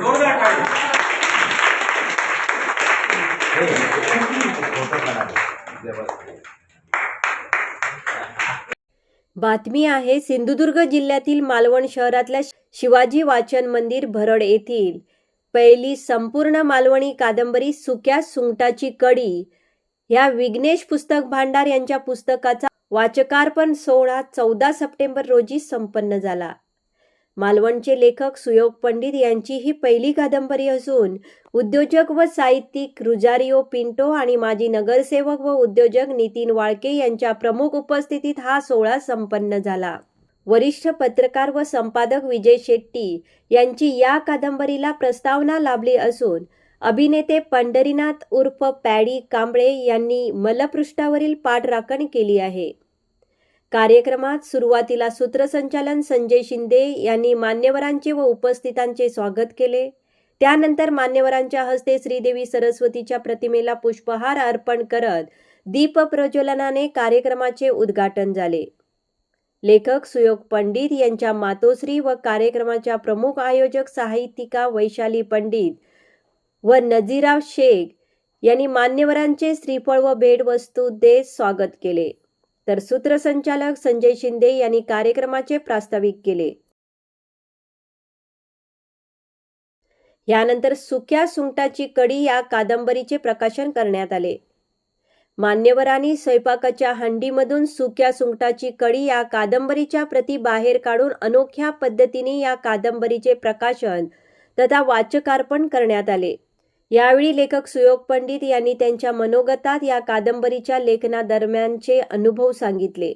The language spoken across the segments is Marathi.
जोरदार. बातमी आहे सिंधुदुर्ग जिल्ह्यातील मालवण शहरातल्या शिवाजी वाचन मंदिर भरड येथील. पहिली संपूर्ण मालवणी कादंबरी सुक्या सुंगटाची कडी. ह्या विघ्नेश पुस्तक भांडार यांच्या पुस्तकाचा वाचकार्पण सोहळा चौदा सप्टेंबर रोजी संपन्न झाला. मालवणचे लेखक सुयोग पंडित यांची ही पहिली कादंबरी असून उद्योजक व साहित्यिक रुजारिओ पिंटो आणि माजी नगरसेवक व उद्योजक नितीन वाळके यांच्या प्रमुख उपस्थितीत हा सोहळा संपन्न झाला. वरिष्ठ पत्रकार व संपादक विजय शेट्टी यांची या कादंबरीला प्रस्तावना लाभली असून अभिनेते पंढरीनाथ उर्फ पॅडी कांबळे यांनी मलपृष्ठावरील पाठराखण केली आहे. कार्यक्रमात सुरुवातीला सूत्रसंचालन संजय शिंदे यांनी मान्यवरांचे व उपस्थितांचे स्वागत केले. त्यानंतर मान्यवरांच्या हस्ते श्रीदेवी सरस्वतीच्या प्रतिमेला पुष्पहार अर्पण करत दीप प्रज्वलनाने कार्यक्रमाचे उद्घाटन झाले. लेखक सुयोग पंडित यांच्या मातोश्री व कार्यक्रमाच्या प्रमुख आयोजक साहित्यिका वैशाली पंडित व नजीराव शेख यांनी मान्यवरांचे श्रीफळ व भेटवस्तू देत स्वागत केले. तर सूत्रसंचालक संजय शिंदे यांनी कार्यक्रमाचे प्रास्ताविक केले. यानंतर सुक्या सुंगटाची कडी या कादंबरीचे प्रकाशन करण्यात आले. मान्यवरांनी स्वयंपाकाच्या हंडीमधून सुक्या सुंगटाची कडी या कादंबरीच्या प्रती बाहेर काढून अनोख्या पद्धतीने या कादंबरीचे प्रकाशन तथा वाचकार्पण करण्यात आले. यावेळी लेखक सुयोग पंडित यांनी त्यांच्या मनोगतात या कादंबरीच्या लेखनादरम्यानचे अनुभव सांगितले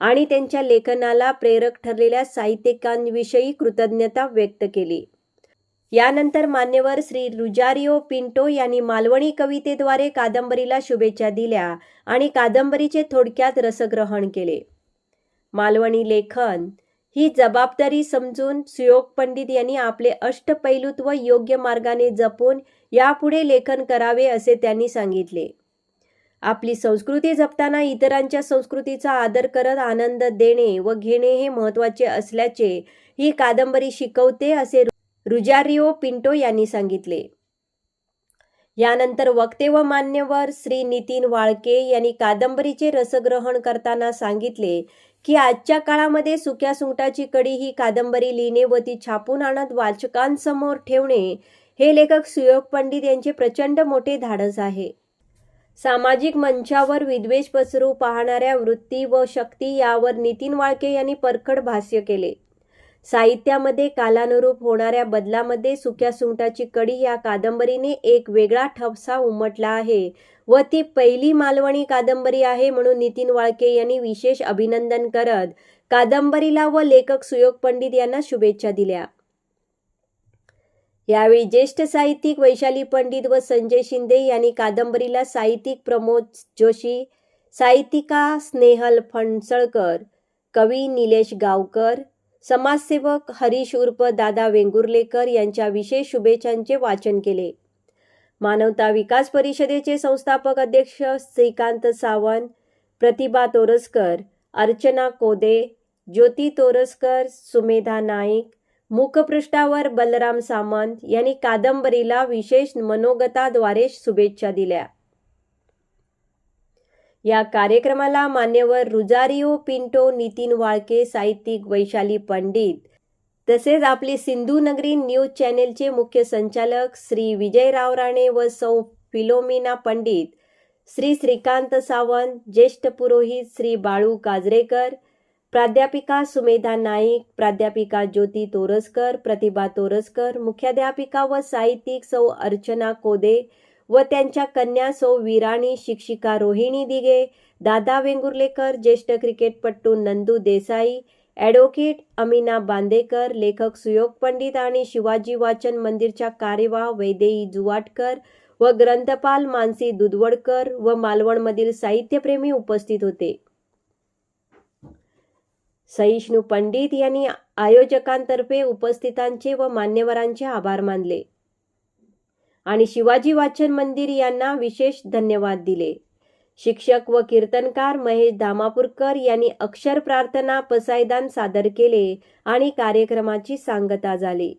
आणि त्यांच्या लेखनाला प्रेरक ठरलेल्या साहित्यिकांविषयी कृतज्ञता व्यक्त केली. यानंतर मान्यवर श्री रुजारिओ पिंटो यांनी मालवणी कवितेद्वारे कादंबरीला शुभेच्छा दिल्या आणि कादंबरीचे थोडक्यात रसग्रहण केले. मालवणी लेखन ही जबाबदारी समजून सुयोग पंडित यांनी आपले अष्टपैलुत्व योग्य मार्गाने जपून यापुढे लेखन करावे असे त्यांनी सांगितले. आपली संस्कृती जपताना इतरांच्या संस्कृतीचा आदर करत आनंद देणे व घेणे हे महत्त्वाचे असल्याचे ही कादंबरी शिकवते असे रुजारिओ पिंटो यांनी सांगितले. यानंतर वक्ते व मान्यवर श्री नितीन वाळके यांनी कादंबरीचे रसग्रहण करताना सांगितले की आजच्या काळामध्ये सुक्या सुंगटाची कडी ही कादंबरी लिहिणे व ती छापून आणत वाचकांसमोर ठेवणे हे लेखक सुयोग पंडित यांचे प्रचंड मोठे धाडस आहे. सामाजिक मंचावर विद्वेष पसरू पाहणाऱ्या वृत्ती व शक्ती यावर नितीन वाळके यांनी परखड भाष्य केले. साहित्यामध्ये कालानुरूप होणाऱ्या बदलामध्ये सुक्या सुंगटाची कडी या कादंबरीने एक वेगळा ठपसा उमटला आहे व ती पहिली मालवणी कादंबरी आहे म्हणून नितीन वाळके यांनी विशेष अभिनंदन करत कादंबरीला व लेखक सुयोग पंडित यांना शुभेच्छा दिल्या. यावेळी ज्येष्ठ साहित्यिक वैशाली पंडित व संजय शिंदे यांनी कादंबरीला साहित्यिक प्रमोद जोशी साहित्यिका स्नेहल फणसळकर कवी निलेश गावकर समाजसेवक हरीश उर्फ दादा वेंगुर्लेकर यांच्या विशेष शुभेच्छांचे वाचन केले. मानवता विकास परिषदेचे संस्थापक अध्यक्ष श्रीकांत सावंत प्रतिभा तोरसकर अर्चना कोदे ज्योती तोरसकर सुमेधा नाईक मुखपृष्ठावर बलराम सामंत यांनी कादंबरीला विशेष मनोगताद्वारे शुभेच्छा दिल्या. या कार्यक्रमाला मान्यवर रुजारिओ पिंटो नितीन वाळके साहित्यिक वैशाली पंडित तसेच आपली सिंधू नगरी न्यूज चॅनेलचे मुख्य संचालक श्री विजयराव राणे व सौ फिलोमिना पंडित श्री श्रीकांत सावंत ज्येष्ठ पुरोहित श्री बाळू काजरेकर प्राध्यापिका सुमेधा नाईक प्राध्यापिका ज्योती तोरसकर प्रतिभा तोरसकर मुख्याध्यापिका व साहित्यिक सौ अर्चना कोदे व त्यांच्या कन्या सौ वीराणी शिक्षिका रोहिणी दिगे दादा वेंगुर्लेकर ज्येष्ठ क्रिकेटपटू नंदू देसाई ॲडव्होकेट अमिना बांदेकर लेखक सुयोग पंडित आणि शिवाजी वाचन मंदिरच्या कार्यवाह वैदेई जुवाटकर व ग्रंथपाल मानसी दुधवडकर व मालवणमधील साहित्यप्रेमी उपस्थित होते. सहिष्णू पंडित यांनी आयोजकांतर्फे उपस्थितांचे व मान्यवरांचे आभार मानले. आणि शिवाजी वाचन मंदिर यांना विशेष धन्यवाद दिले. शिक्षक व कीर्तनकार महेश धामापूरकर यांनी अक्षर प्रार्थना पसायदान सादर केले आणि कार्यक्रमाची सांगता झाली.